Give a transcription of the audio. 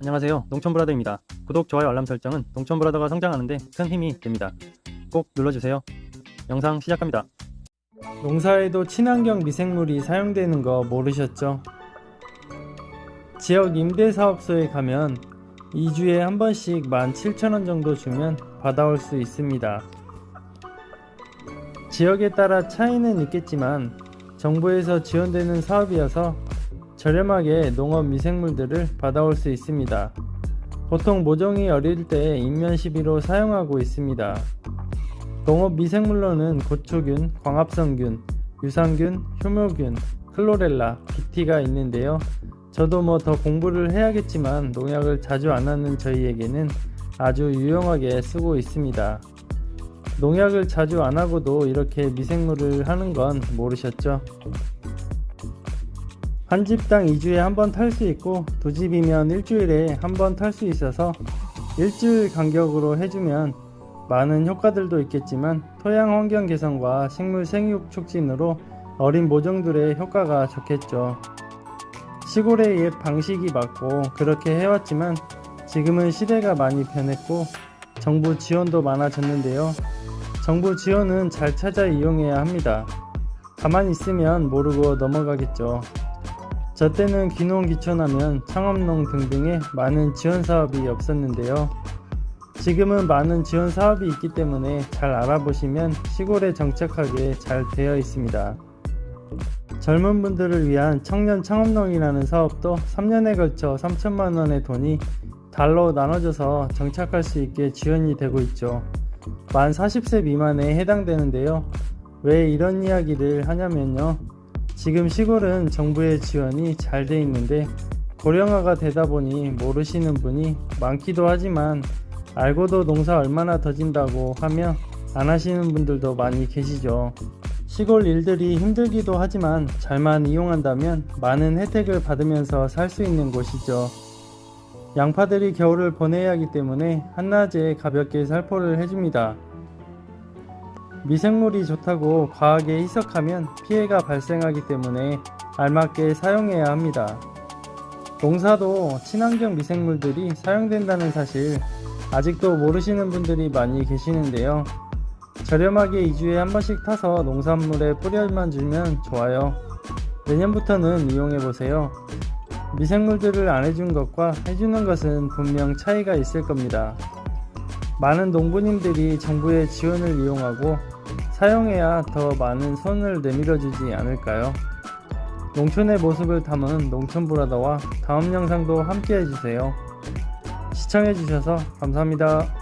안녕하세요. 농촌브라더입니다. 구독, 좋아요, 알람 설정은 농촌브라더가 성장하는데 큰 힘이 됩니다. 꼭 눌러주세요. 영상 시작합니다. 농사에도 친환경 미생물이 사용되는 거 모르셨죠? 지역 임대사업소에 가면 2주에 한 번씩 17,000원 정도 주면 받아올 수 있습니다. 지역에 따라 차이는 있겠지만 정부에서 지원되는 사업이어서 저렴하게 농업 미생물들을 받아올 수 있습니다. 보통 모종이 어릴 때 인면 시비로 사용하고 있습니다. 농업 미생물로는 고초균, 광합성균, 유산균, 효모균, 클로렐라, BT가 있는데요. 저도 뭐 더 공부를 해야겠지만 농약을 자주 안 하는 저희에게는 아주 유용하게 쓰고 있습니다. 농약을 자주 안 하고도 이렇게 미생물을 하는 건 모르셨죠? 한 집당 2주에 한 번 탈 수 있고 두 집이면 일주일에 한 번 탈 수 있어서 일주일 간격으로 해주면 많은 효과들도 있겠지만 토양 환경 개선과 식물 생육 촉진으로 어린 모종들의 효과가 좋겠죠. 시골의 옛 방식이 맞고 그렇게 해왔지만 지금은 시대가 많이 변했고 정부 지원도 많아졌는데요. 정부 지원은 잘 찾아 이용해야 합니다. 가만히 있으면 모르고 넘어가겠죠. 저 때는 귀농 귀촌하면 창업농 등등의 많은 지원 사업이 없었는데요. 지금은 많은 지원 사업이 있기 때문에 잘 알아보시면 시골에 정착하게 잘 되어 있습니다. 젊은 분들을 위한 청년 창업농이라는 사업도 3년에 걸쳐 3천만 원의 돈이 달로 나눠져서 정착할 수 있게 지원이 되고 있죠. 만 40세 미만에 해당되는데요. 왜 이런 이야기를 하냐면요. 지금 시골은 정부의 지원이 잘 돼 있는데 고령화가 되다 보니 모르시는 분이 많기도 하지만 알고도 농사 얼마나 더 진다고 하며 안 하시는 분들도 많이 계시죠. 시골 일들이 힘들기도 하지만 잘만 이용한다면 많은 혜택을 받으면서 살 수 있는 곳이죠. 양파들이 겨울을 보내야 하기 때문에 한낮에 가볍게 살포를 해줍니다. 미생물이 좋다고 과하게 희석하면 피해가 발생하기 때문에 알맞게 사용해야 합니다. 농사도 친환경 미생물들이 사용된다는 사실 아직도 모르시는 분들이 많이 계시는데요. 저렴하게 2주에 한 번씩 타서 농산물에 뿌려만 주면 좋아요. 내년부터는 이용해보세요. 미생물들을 안 해준 것과 해주는 것은 분명 차이가 있을 겁니다. 많은 농부님들이 정부의 지원을 이용하고 사용해야 더 많은 손을 내밀어주지 않을까요? 농촌의 모습을 담은 농촌브라더와 다음 영상도 함께 해주세요. 시청해주셔서 감사합니다.